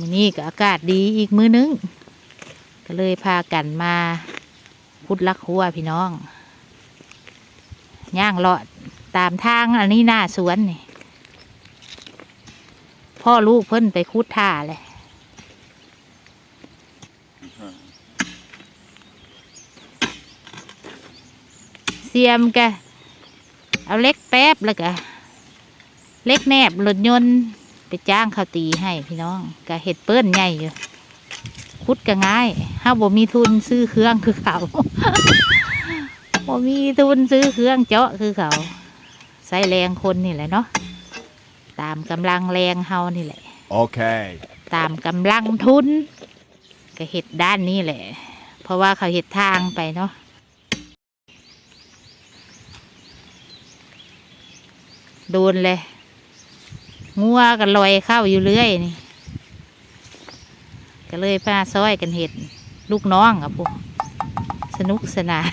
มื้อนี้ก็อากาศดีอีกมื้อนึง ก็เลยพากันมาพุดลักหัวพี่น้อง ย่างเลาะตามทางอันนี้หน้าสวนนี่ พ่อลูกเพิ่นไปคุดท่าเลยเสียมกะเอาเล็กแป๊บแล้วกะเล็กแนบรถยนต์ ไปจ้างเขาตีให้พี่น้องกะเห็ดเปิ้นใหญ่อยู่คุดก็ง่ายถ้าบ่มีทุนซื้อเครื่องคือเขาบ่มีทุนซื้อเครื่องเจาะคือเขาใส่แรงคนนี่แหละเนาะตามกำลังแรงเฮานี่แหละ Okay. ตามกำลังทุนก็เห็ดด้านนี้แหละ เพราะว่าเขาเห็ดทางไปเนาะโดนเลย งัวกันลอยเข้าอยู่เรื่อยนี่ ก็เลยป้าซ้อยกันเห็ดลูกน้องกับพวกสนุกสนาน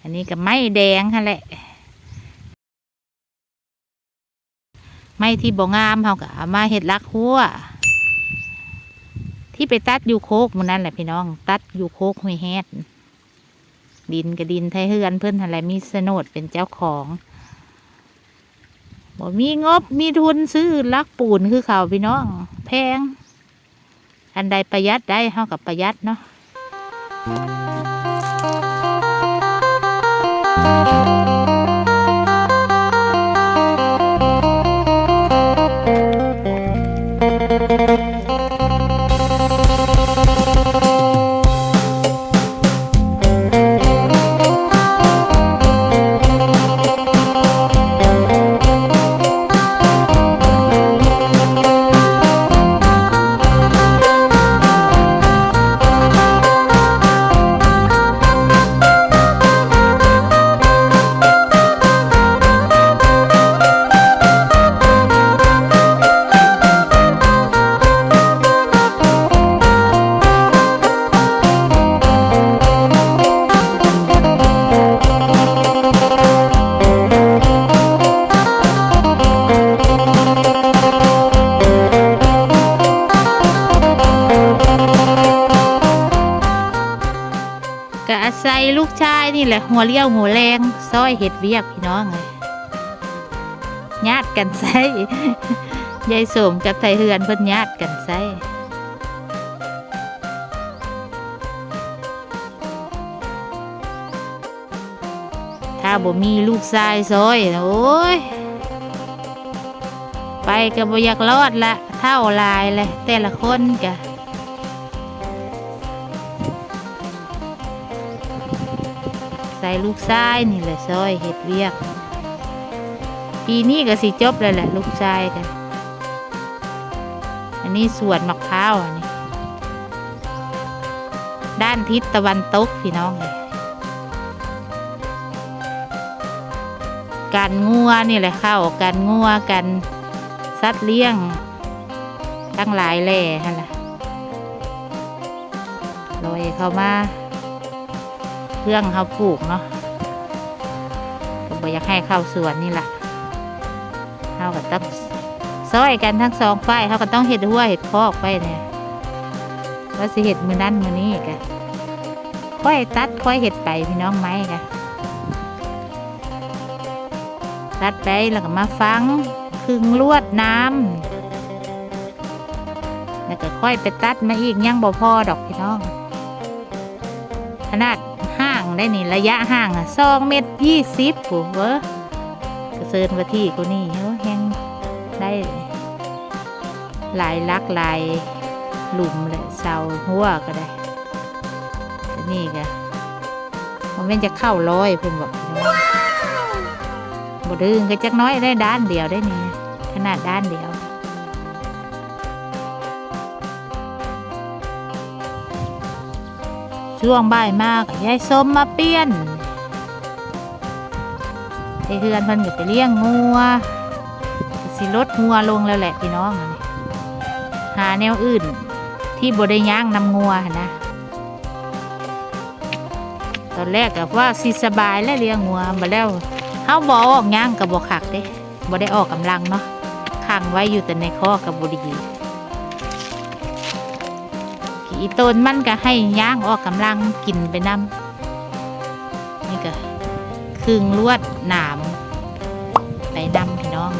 อันนี้ก็ไม้แดงฮะแหละ ไม้ที่บ่งามเขาก็เอามาเห็ดลักหัวที่ไปตัดอยู่โคกมันนั่นแหละพี่น้อง ตัดอยู่โคกห้วยแฮด ดินกับดินไทยเฮือนเพื่อนอะไรมีสนดเป็นเจ้าของบ่มีงบมีทุนซื้อลักปูนคือเขาพี่น้อง แพง อันใดประหยัดได้เท่ากับประหยัดเนาะ ก็อาศัยลูกชายนี่แหละหัวเลี้ยวหัวแรงซอยเห็ดเวียกพี่น้องเลยญาติกันใส่ยายสมกับไทเฮือนเพิ่นญาติกันใส่ถ้าบ่มีลูกชายซอยโอ้ยไปก็บ่อยากรอดละเท่าลายเลยแต่ละคนกะ ใส่ลูกชายนี่แหละซอยเห็ดเวียก ปีนี้ก็สิจบแล้วแหละลูกชายกันอันนี้สวนมะพร้าวอันนี้ด้านทิศตะวันตกพี่น้องเลยการงัวนี่แหละเข้าการงัวกันสัตว์เลี้ยง ทั้งหลายแหล่ฮะล่ะลอยเข้ามา เครื่องเขาปลูกเนาะก็บ่อยากให้เข้าสวนนี่แหละเขาก็ต้องซอยกันทั้งสองฝ่ายเขาก็ต้องเห็ดหัวเห็ดคอกไปเนี่ยว่าสิเห็ดมือนั้นมือนี้กะค่อยตัดค่อยเห็ดไปพี่น้องไหมกะตัดไปแล้วก็มาฟังคึงลวดน้ำแล้วก็ค่อยไปตัดมาอีกยังบ่พอดอกพี่น้อง ขนาดางได้นี่ระยะห่างอะสองเมตรยี่สิบผู้เวอกระเซินว่าที่กูนี่เฮ้ยแหงได้หลายลักหลายหลุมเลยเสาหัวก็ได้นี่ก็มันเป็นจะเข้าร้อยเพิ่นบอกบดึงก็จักน้อยได้ด้านเดียวได้นี่ขนาดด้านเดียว ช่วงบ่ายมากยายส้มมาเปลี่ยนไอเฮือนเพิ่นก็ไปเลี้ยงงัวสิลดงัวลงแล้วแหละพี่น้องอันนี้หาแนวอื่นที่บ่ได้ย่างนำงัวนะตอนแรกกับว่าสิสบายแล้วเลี้ยงงัวมาแล้วเฮาบ่ออกย่างกับบ่คักเด้บ่ได้ออกกำลังเนาะขังไว้อยู่แต่ในคอกกับบดี อีต้นมันก็ให้ย่างออกกำลังกินไปนํนี่ก็คึงลวดหนามไปนํพี่น้อง